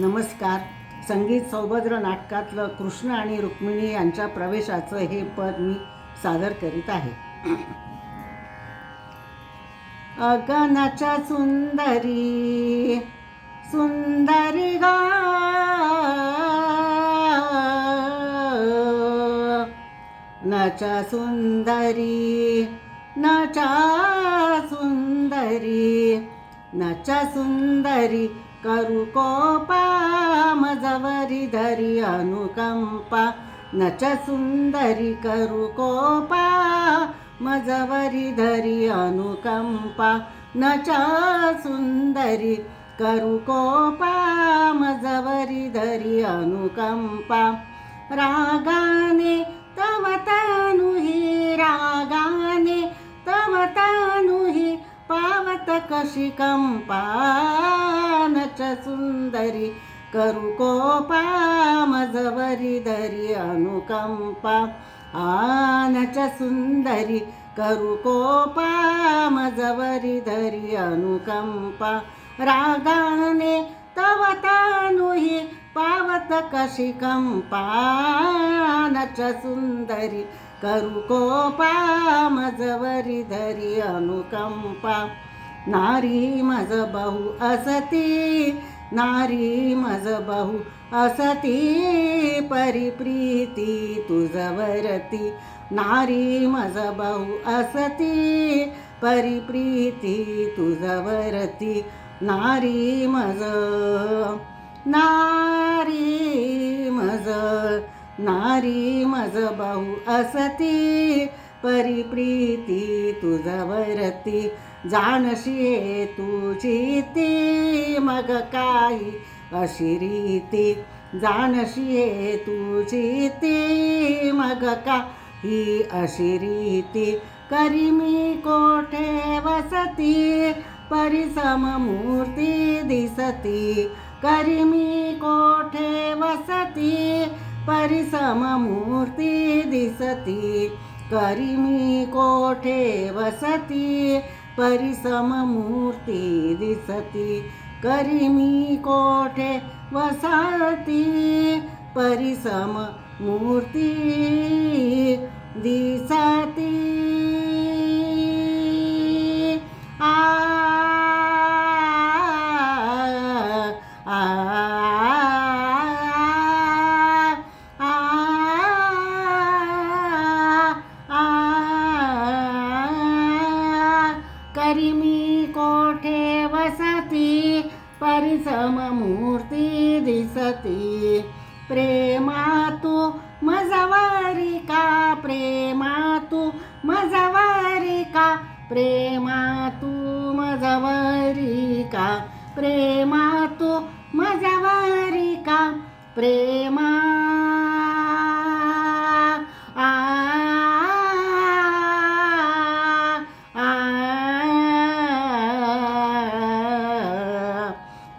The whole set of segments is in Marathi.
नमस्कार. संगीत सौभद्र नाटकातलं कृष्ण आणि रुक्मिणी यांच्या प्रवेशाचं हे पद मी सादर करीत आहे. अगनाच्या सुंदरी सुंदरी गा. नचा सुंदरी नचा सुंदरी नचा सुंदरी करू कोपामजवरी धरी अनुकंपा. नच सुंदरी करू कोपा मजवरी धरी अनुकंपा. नच सुंदरी करू कोपा मजवरी धरी अनुकंपा. रागाने तव तनुही रागाने तव तनुही पावत कशी कंपा. च सुंदरी करू कोपा मजवरी धरी अनुकंपा. आनच सुंदरी करू कोपा मजवरी धरी अनुकंपा. रागाने तव तानुही पावत कशी कंपा. नच सुंदरी करू कोपा मजवरी धरी अनुकंपा. नारी मज बहु असती नारी मज बहु असती परिप्रीती तुझवरती. नारी मज बहु असती परिप्रीती तुझवरती. नारी मज नारी मज नारी मज बहु असती परिप्रीती तुझवरती. जाणशी तुझी ती मग काही अशी रीती. जाणशी तुझी ती मग काही? अशी रीती. करी मी कोठे वसती परिसम मूर्ती दिसती. करी मी कोठे वसती परिसम मूर्ती दिसती. करी मी कोठे वसती परिसम मूर्ती दिसती. करी मी कोठे वसती परिसम मूर्ती दिसती. करी मी कोठे वसती? परिसम मूर्ती दिसती. प्रेमा तू मजवारी का? प्रेमा तू मजवारी का? प्रेमा तू मजवारी का? प्रेमा तू मजवारी का? प्रेमा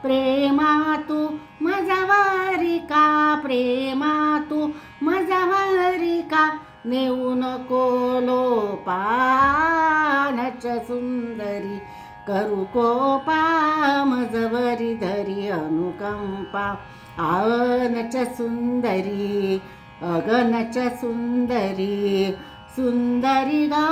प्रेमा तू मजवारी का प्रेमा तू मजवारी का नेऊ नको लोपानच सुंदरी करू कोपा मजवरी धरी अनुकंपा आवनच सुंदरी अगनच सुंदरी सुंदरी गा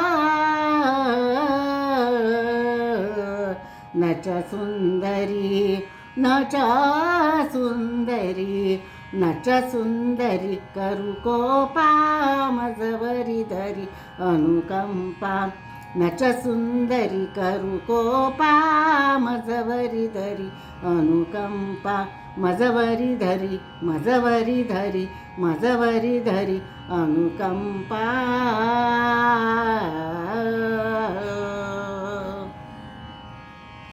नच सुंदरी नच सुंदरी नच सुंदरी करू कोपा धरी अनुकंपा. नच सुंदरी करू कोपा धरी अनुकंपा. मजवरी धरी मजवरी धरी मजवरी धरी अनुकंपा.